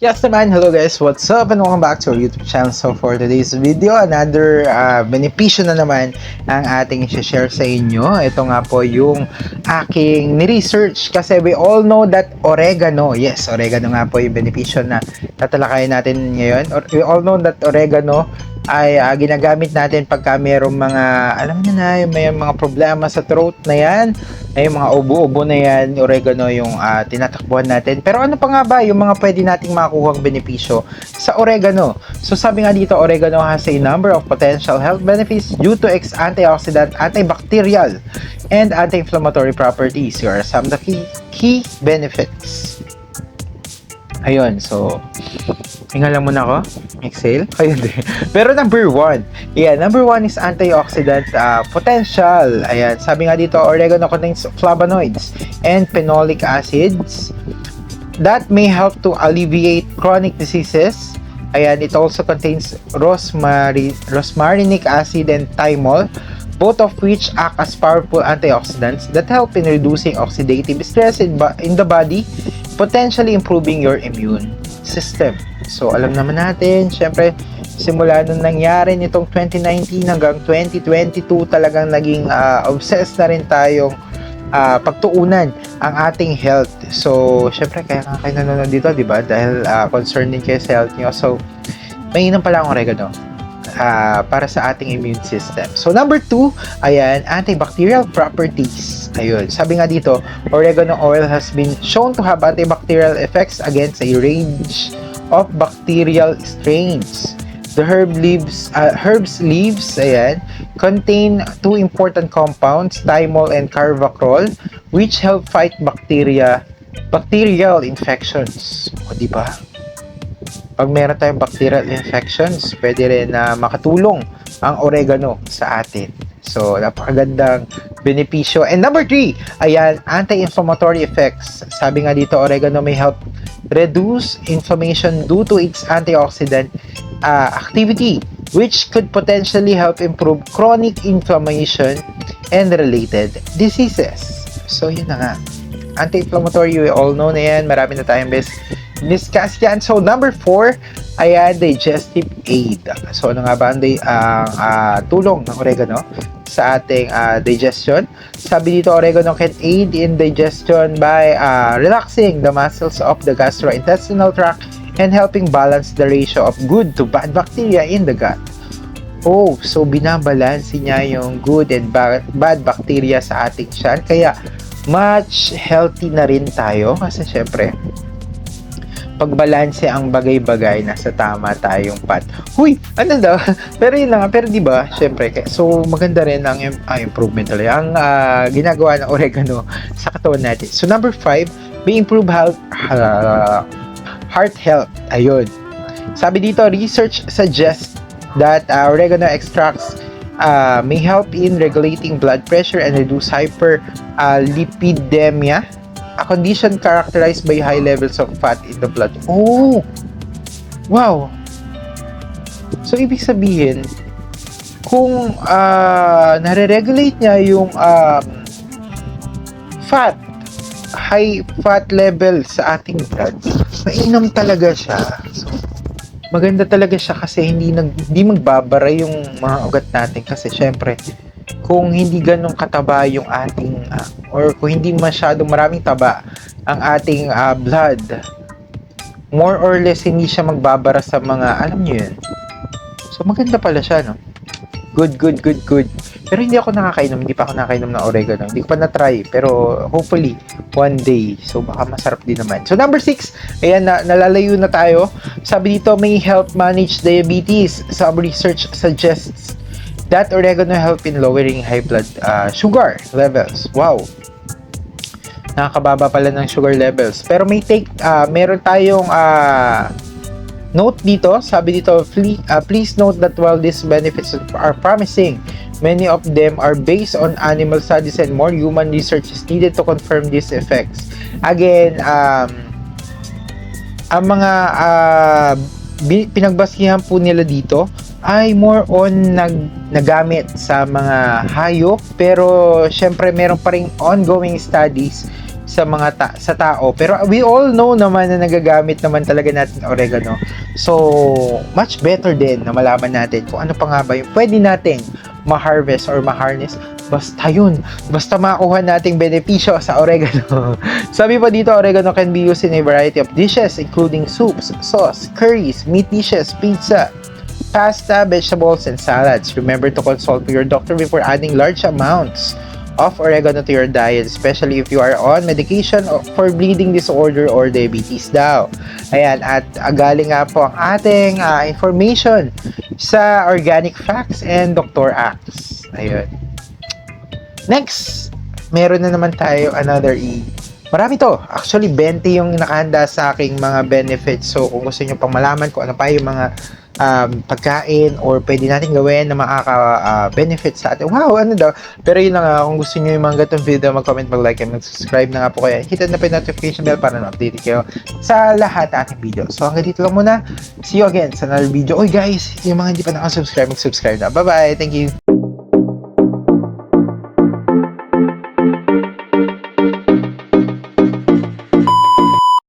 Yes naman, hello guys, what's up and welcome back to our YouTube channel. So for today's video, another uh, benepisyo na naman ang ating share sa inyo. Ito nga po yung aking ni-research kasi we all know that oregano, yes, oregano nga po yung benepisyo na tatalakayin natin ngayon. We all know that oregano ay uh, ginagamit natin pagka mayroong mga, alam niyo na, may mga problema sa throat na yan, ay mga ubo-ubo na yan, oregano yung uh, tinatakbuhan natin. Pero ano pa nga ba yung mga pwede nating makuhang benepisyo sa oregano? So sabi nga dito, oregano has a number of potential health benefits due to its antioxidant, antibacterial, and anti-inflammatory properties. Here are some of the key, key benefits. Ayun, so Hinga lang muna ako. Exhale. Ayun din. Pero number one. Yeah, number one is antioxidant uh, potential. Ayan. Sabi nga dito, oregano contains flavonoids and phenolic acids that may help to alleviate chronic diseases. Ayan, it also contains rosemary, rosmarinic acid and thymol, both of which act as powerful antioxidants that help in reducing oxidative stress in, in the body, potentially improving your immune system. So, alam naman natin, syempre, simula nung nangyari nitong 2019 hanggang 2022, talagang naging uh, obsessed na rin tayong uh, pagtuunan ang ating health. So, syempre, kaya nga kayo nanonood dito, di ba? Dahil uh, concerned din kayo sa health nyo. So, mainam pala ang oregano uh, para sa ating immune system. So, number two, ayan, antibacterial properties. Ayun, sabi nga dito, oregano oil has been shown to have antibacterial effects against a range of bacterial strains. The herb leaves, uh, herb's leaves, ayan, contain two important compounds, thymol and carvacrol, which help fight bacteria, bacterial infections. O, di ba? Pag meron tayong bacterial infections, pwede rin na makatulong ang oregano sa atin. So, napakagandang benepisyo. And number three, ayan, anti-inflammatory effects. Sabi nga dito, oregano may help reduce inflammation due to its antioxidant uh, activity, which could potentially help improve chronic inflammation and related diseases. So, yun na nga. Anti-inflammatory, we all know na yan. Marami na tayong best discuss yan. So, number four, ayan, digestive aid. So, ano nga ba ang uh, uh, tulong ng oregano sa ating uh, digestion? Sabi dito, oregano can aid in digestion by uh, relaxing the muscles of the gastrointestinal tract and helping balance the ratio of good to bad bacteria in the gut. Oh, so binabalansi niya yung good and bad, bad bacteria sa ating tiyan. Kaya, much healthy na rin tayo kasi syempre, pagbalanse ang bagay-bagay nasa tama tayong path. Huy, ano daw? pero yun lang, pero 'di ba? Syempre, so maganda rin ang uh, improvement talaga ang uh, ginagawa ng oregano sa katawan natin. So number 5, may improve health uh, heart health. Ayun. Sabi dito, research suggests that uh, oregano extracts uh, may help in regulating blood pressure and reduce hyperlipidemia uh, a condition characterized by high levels of fat in the blood. Oh! Wow! So, ibig sabihin, kung uh, nare-regulate niya yung um, fat, high fat level sa ating blood, mainam talaga siya. So, maganda talaga siya kasi hindi nag hindi magbabara yung mga ugat natin kasi syempre kung hindi ganong kataba yung ating uh, or kung hindi masyadong maraming taba ang ating uh, blood more or less hindi siya magbabara sa mga alam niyo yun? So maganda pala siya no? Good good good good. Pero hindi ako nakakainom hindi pa ako nakakainom ng oregano. Hindi ko pa na-try pero hopefully one day. So baka masarap din naman. So number 6 ayan na, nalalayo na tayo. Sabi dito may help manage diabetes. Some research suggests that oregano help in lowering high blood uh, sugar levels. Wow. Nakakababa pala ng sugar levels. Pero may take, uh, meron tayong uh, note dito. Sabi dito, please, note that while these benefits are promising, many of them are based on animal studies and more human research is needed to confirm these effects. Again, um, ang mga uh, pinagbasihan po nila dito ay more on nag nagamit sa mga hayop pero syempre meron pa ring ongoing studies sa mga ta- sa tao. Pero we all know naman na nagagamit naman talaga natin oregano. So, much better din na malaman natin kung ano pa nga ba yung pwede nating ma-harvest or ma-harness. Basta yun. Basta makuha nating benepisyo sa oregano. Sabi pa dito, oregano can be used in a variety of dishes including soups, sauce, curries, meat dishes, pizza, pasta, vegetables, and salads. Remember to consult your doctor before adding large amounts of oregano to your diet, especially if you are on medication for bleeding disorder or diabetes daw. Ayan, at uh, galing nga po ang ating uh, information sa Organic Facts and Dr. Acts. Ayun. Next, meron na naman tayo another E. Marami to. Actually, 20 yung nakahanda sa aking mga benefits. So, kung gusto nyo pang malaman kung ano pa yung mga um, pagkain or pwede natin gawin na makaka-benefit sa atin. Wow, ano daw. Pero yun lang nga, kung gusto nyo yung mga gatong video, mag-comment, mag-like, and mag-subscribe na nga po kayo. Hit na po yung notification bell para na-update kayo sa lahat ng ating video. So, hanggang dito lang muna. See you again sa another video. Oy guys, yung mga hindi pa nakasubscribe, mag-subscribe na. Bye-bye. Thank you.